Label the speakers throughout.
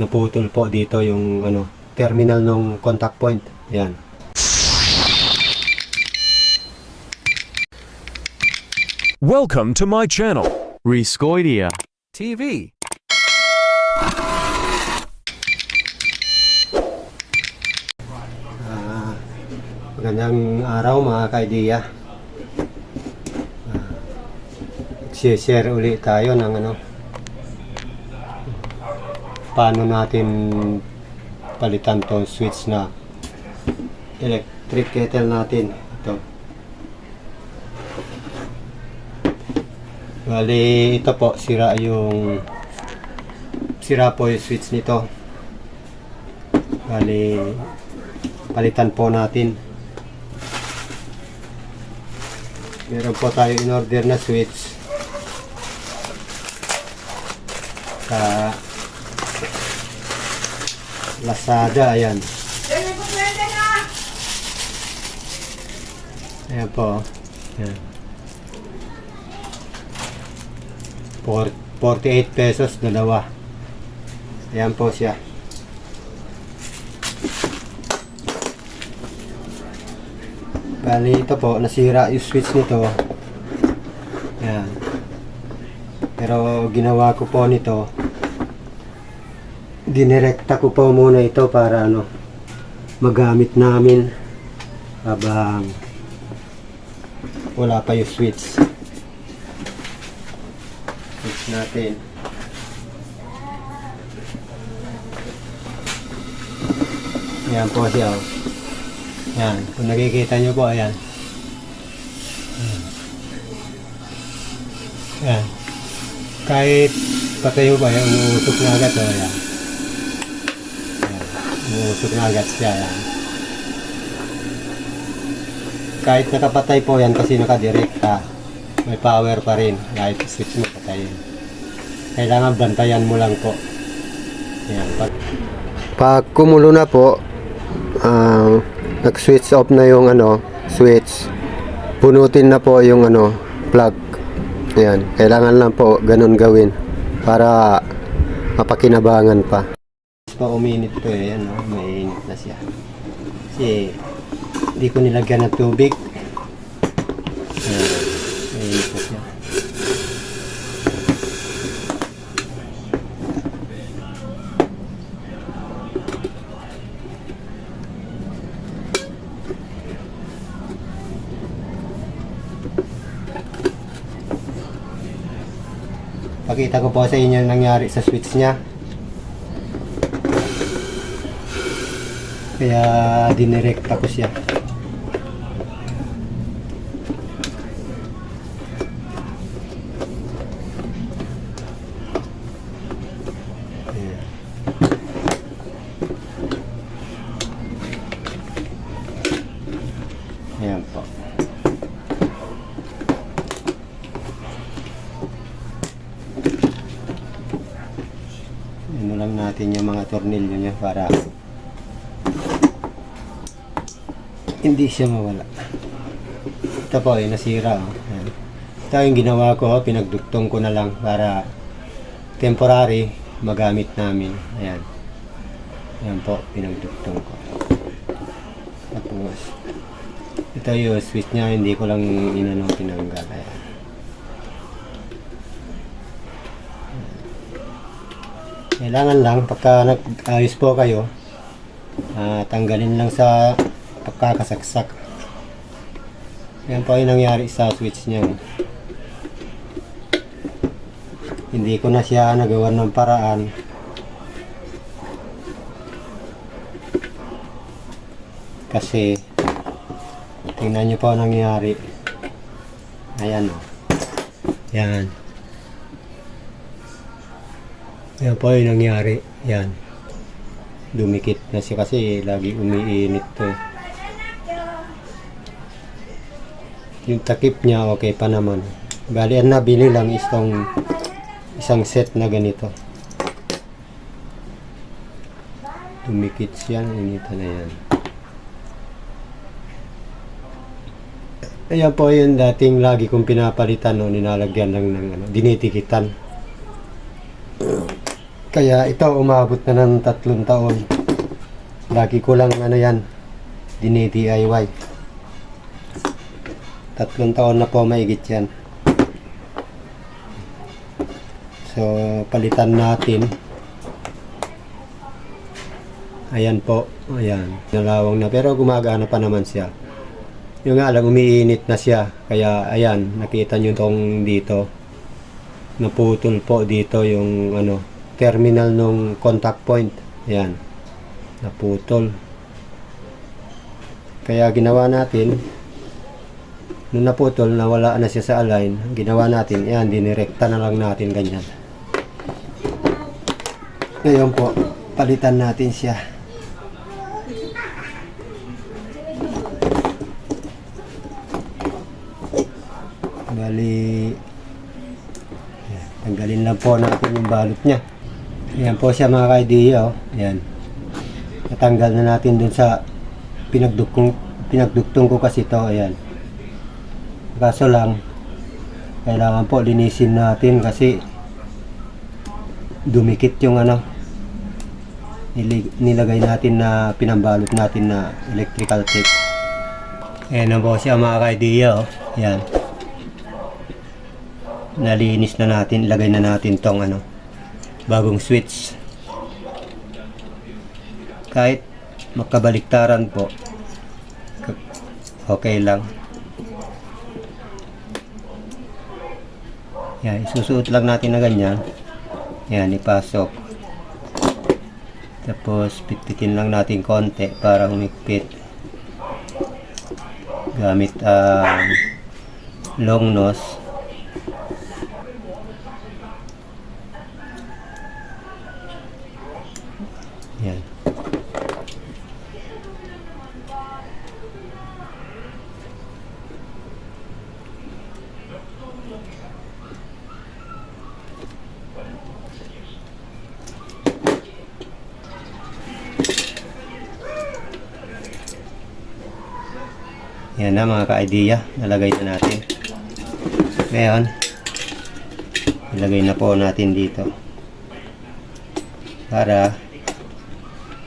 Speaker 1: Naputol po dito yung ano, terminal ng contact point. Yan.
Speaker 2: Welcome to my channel.
Speaker 3: Rescoidia.
Speaker 2: TV.
Speaker 1: Ah, magandang araw mga kaidiya. Ah, share uli tayo ng ano paano natin palitan tong switch na electric kettle natin. Ito. Bali, ito po, sira yung sira po yung switch nito. Bali, palitan po natin. Meron po tayo in order na switch. Sa Lazada, ayan. Ayan po. Ayan. Por- 48 pesos, dalawa. Ayan po siya. Bali, ito po, nasira yung switch nito. Yan. Pero ginawa ko po nito, dinirekta ko po muna ito para ano, magamit namin habang wala pa yung switch. Switch natin. Yan po siya. oh. Yan, kung nakikita nyo po, ayan. Ayan. Kahit patayo pa yan, umuusok na agad, oh, ayan. Umuusok na agad siya, ayan. Kahit nakapatay po yan kasi nakadirekta, may power pa rin. Kahit switch mo patayin. Kailangan bantayan mo lang po. Ayan. Pag, pag kumulo na po, ah, nag-switch off na yung ano, switch. Punutin na po yung ano, plug. Ayan, kailangan lang po ganun gawin para mapakinabangan pa. Pa uminit to eh, ano, mainit na siya. Kasi hindi ko nilagyan ng tubig. Ayan, mainit na siya. Pakita ko po sa inyo nangyari sa switch niya. Kaya dinirekta ko siya. Ayan. Po. Ano lang natin yung mga tornilyo niya para hindi siya mawala. Ito po ay nasira. Oh. Ito yung ginawa ko, oh, pinagduktong ko na lang para temporary magamit namin. Ayan. Ayan po, pinagduktong ko. Tapos, ito yung switch niya, hindi ko lang inanong tinanggal. Ayan. Kailangan lang pagka nag-ayos po kayo, ah, tanggalin lang sa pagkakasaksak. Yan po yung nangyari sa switch niya. Hindi ko na siya nagawa ng paraan. Kasi tingnan niyo po ang nangyari. Ayan o. Yan. Yan po yung nangyari. Yan. Dumikit na siya kasi lagi umiinit to. eh. Yung takip niya okay pa naman. Bali, ang nabili lang isang isang set na ganito. Dumikit siya, initan na yan. Ayan po yung dating lagi kong pinapalitan no, ninalagyan lang ng ano, dinitikitan. Kaya ito umabot na ng tatlong taon. Lagi ko lang ano yan, dini-DIY. Tatlong taon na po maigit yan. So, palitan natin. Ayan po. Ayan. Nalawang na. Pero gumagana pa naman siya. Yung nga lang, umiinit na siya. Kaya, ayan. Nakita nyo tong dito. Naputol po dito yung ano, terminal nung contact point. Ayan. Naputol. Kaya ginawa natin, nung naputol, nawala na siya sa align, ginawa natin, ayan, dinirekta na lang natin ganyan. Ngayon po, palitan natin siya. Bali, yan, tanggalin lang po natin yung balot niya. Ayan po siya mga ka-idea, oh. Ayan. Natanggal na natin dun sa pinagdugtong, pinagdugtong ko kasi to, ayan. Kaso lang, kailangan po linisin natin kasi dumikit yung ano, nilagay natin na pinambalot natin na electrical tape. Ayan na po siya mga ka-idea, oh. Ayan. Nalinis na natin, ilagay na natin tong ano, bagong switch. Kahit magkabaliktaran po, okay lang. Yan, isusuot lang natin na ganyan. Yan, ipasok. Tapos, pitpitin lang natin konti para humigpit. Gamit ang long nose. Yan. Yan na mga ka-idea. Nalagay na natin. Ngayon, ilagay na po natin dito. Para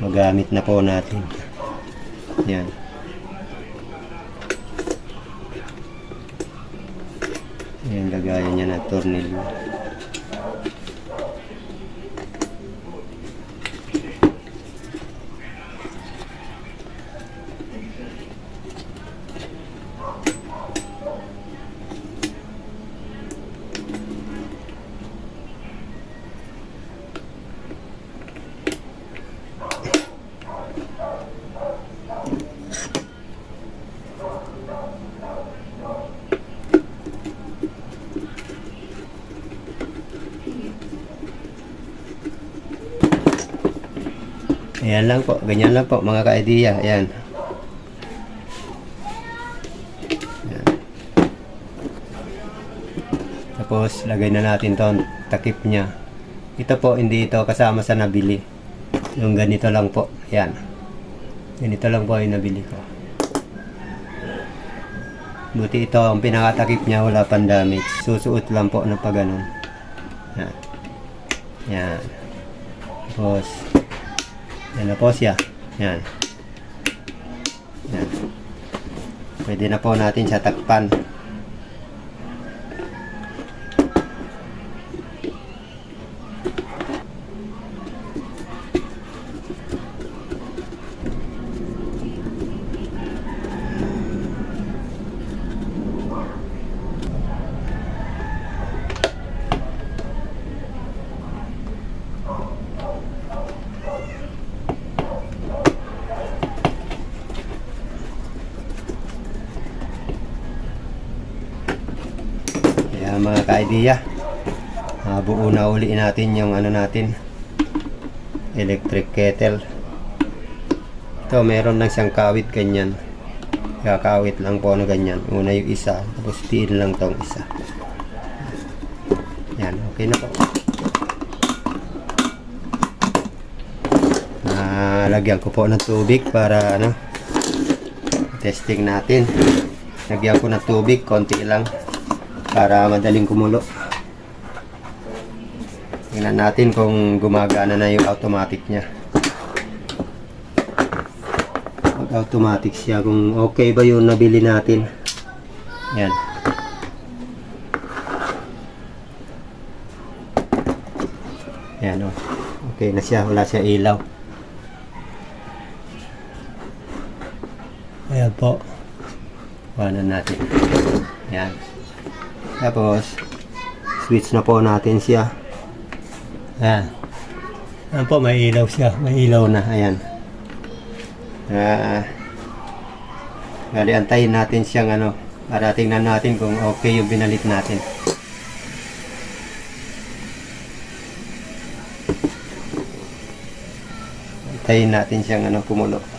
Speaker 1: magamit na po natin. Yan. Yan, lagayan niya ng tornilyo. Ayan lang po, ganyan lang po mga ka-idea. Ayan. Ayan. Tapos, lagay na natin to takip niya. Ito po, hindi ito kasama sa nabili. Yung ganito lang po. Ayan. Ganito lang po yung nabili ko. Buti ito, ang pinakatakip niya, wala pang damage. Susuot lang po ng pag ganun. Yan. Yan. Tapos, yan na po siya. Yan. Yan. Pwede na po natin siya takpan. Kaya mga ka-idea, ah, buo na uli natin yung ano natin, electric kettle. Ito, meron lang siyang kawit ganyan. Kakawit lang po na ganyan. Una yung isa, tapos tiin lang tong isa. Yan, okay na po. Ah, lagyan ko po ng tubig para ano, testing natin. Lagyan ko ng tubig, konti lang para madaling kumulo. Tingnan natin kung gumagana na yung automatic niya. Mag-automatic siya kung okay ba yung nabili natin. Yan. Yan o. Okay na siya. Wala siya ilaw. Ayan po. Kuhanan natin. Yan. Tapos, switch na po natin siya. Ayan. Ayan po, may ilaw siya. May ilaw na. Ayan. Ah, Bali, antayin natin siyang ano, para tingnan natin kung okay yung binalit natin. Antayin natin siyang ano, pumulo.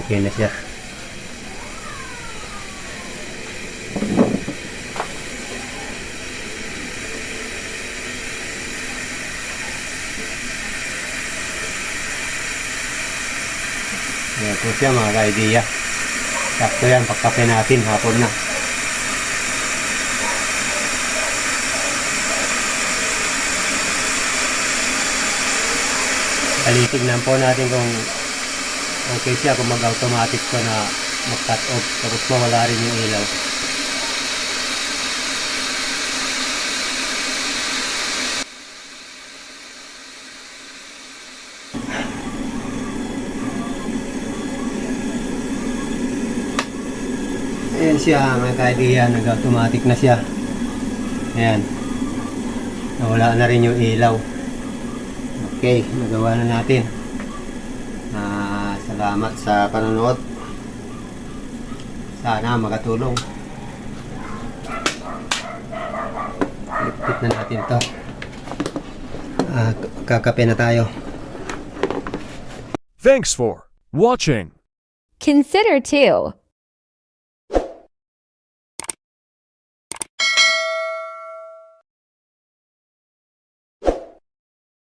Speaker 1: Okay na siya. Ayan po siya mga ka-idea. Sakto yan, pagkape natin, hapon na. Alitignan po natin kung okay siya kung mag-automatic ko na mag-cut off tapos mawala rin yung ilaw. Ayan siya, mga ka-idea, nag-automatic na siya. Ayan. Nawala na rin yung ilaw. Okay, nagawa na natin. Salamat sa panonood. Sana makatulong. Lipit na natin to. Ah, kakape na tayo.
Speaker 2: Thanks for watching.
Speaker 3: Consider too.